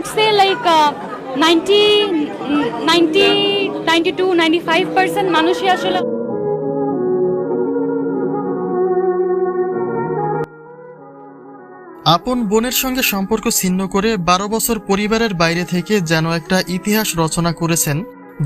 could say like uh, 90, 90, 92, 95 percent মানুষই আপন বোনের সঙ্গে সম্পর্ক ছিন্ন করে বারো বছর পরিবারের বাইরে থেকে যেন একটা ইতিহাস রচনা করেছেন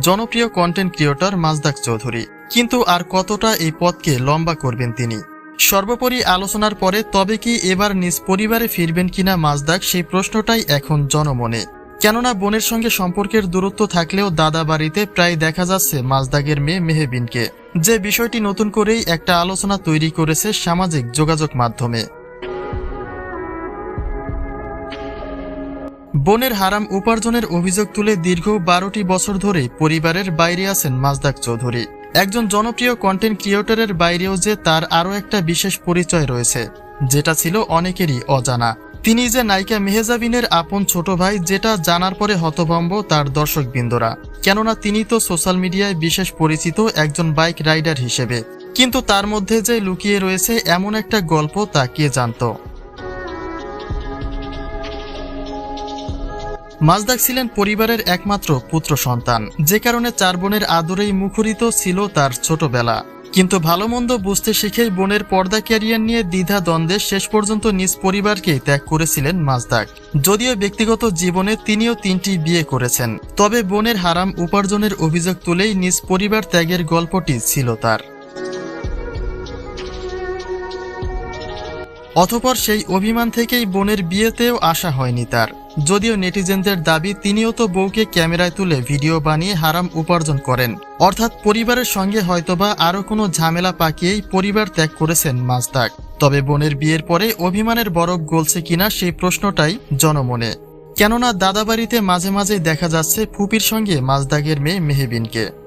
জনপ্রিয় কন্টেন্ট ক্রিয়েটর মাজদাক চৌধুরী। কিন্তু আর কতটা এই পথকে লম্বা করবেন তিনি? সর্বোপরি আলোচনার পরে তবে কি এবার নিজ পরিবারে ফিরবেন কিনা মাজদাক সেই প্রশ্নটাই এখন জনমনে। কেননা বোনের সঙ্গে সম্পর্কের দূরত্ব থাকলেও দাদা বাড়িতে প্রায় দেখা যাচ্ছে মাজদাগের মেয়ে মেহেবিনকে। যে বিষয়টি নতুন করেই একটা আলোচনা তৈরি করেছে সামাজিক যোগাযোগ মাধ্যমে। বোনের হারাম উপার্জনের অভিযোগ তুলে দীর্ঘ বারোটি বছর ধরে পরিবারের বাইরে আছেন মাজদাক চৌধুরী। একজন জনপ্রিয় কন্টেন্ট ক্রিয়েটরের বাইরেও যে তার আরও একটা বিশেষ পরিচয় রয়েছে, যেটা ছিল অনেকেরই অজানা। তিনি যে নায়িকা মেহেজাবিনের আপন ছোট ভাই, যেটা জানার পরে হতভম্ব তার দর্শকবৃন্দরা। কেননা তিনি তো সোশ্যাল মিডিয়ায় বিশেষ পরিচিত একজন বাইক রাইডার হিসেবে। কিন্তু তার মধ্যে যে লুকিয়ে রয়েছে এমন একটা গল্প তা কে জানতো? মাজদাক ছিলেন পরিবারের একমাত্র পুত্র সন্তান। যে কারণে চার বোনের আদরেই মুখরিত ছিল তার ছোটবেলা। কিন্তু ভালো মন্দ বুঝতে শিখেই বোনের পর্দা ক্যারিয়ার নিয়ে দ্বিধা দ্বন্দ্বে শেষ পর্যন্ত নিজ পরিবারকেই ত্যাগ করেছিলেন মাজদাক। যদিও ব্যক্তিগত জীবনে তিনিও তিনটি বিয়ে করেছেন, তবে বোনের হারাম উপার্জনের অভিযোগ তুলেই নিজ পরিবার ত্যাগের গল্পটি ছিল তার। অতপর সেই অভিমান থেকেই বোনের বিয়েতেও আসা হয়নি তার। যদিও নেটিজেনদের দাবি, তিনিও তো বউকে ক্যামেরায় তুলে ভিডিও বানিয়ে হারাম উপার্জন করেন। অর্থাৎ পরিবারের সঙ্গে হয়তোবা আরও কোনো ঝামেলা পাকিয়েই পরিবার ত্যাগ করেছেন মাজদাক তবে বোনের বিয়ের পরে অভিমানের বরফ গলছে কিনা সেই প্রশ্নটাই জনমনে। কেননা দাদাবাড়িতে মাঝে মাঝে দেখা যাচ্ছে ফুপির সঙ্গে মাজদাগের মেয়ে মেহেবিনকে।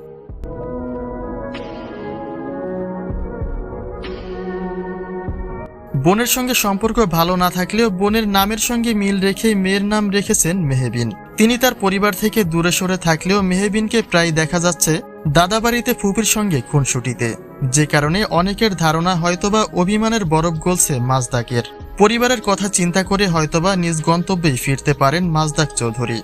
বোনের সঙ্গে সম্পর্ক ভালো না থাকলেও বোনের নামের সঙ্গে মিল রেখেই মেয়ের নাম রেখেছেন মেহেবিন। তিনি তার পরিবার থেকে দূরে সরে থাকলেও মেহেবিনকে প্রায় দেখা যাচ্ছে দাদাবাড়িতে ফুপির সঙ্গে খুনসুটিতে। যে কারণে অনেকের ধারণা হয়তোবা অভিমানের বরফ গলছে মাজদাকের। পরিবারের কথা চিন্তা করে হয়তোবা নিজ গন্তব্যেই ফিরতে পারেন মাজদাক চৌধুরী।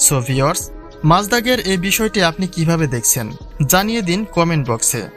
সোভিয়র্স মাজদাকের এই বিষয়টি আপনি কীভাবে দেখছেন? জানিয়ে দিন কমেন্ট বক্সে।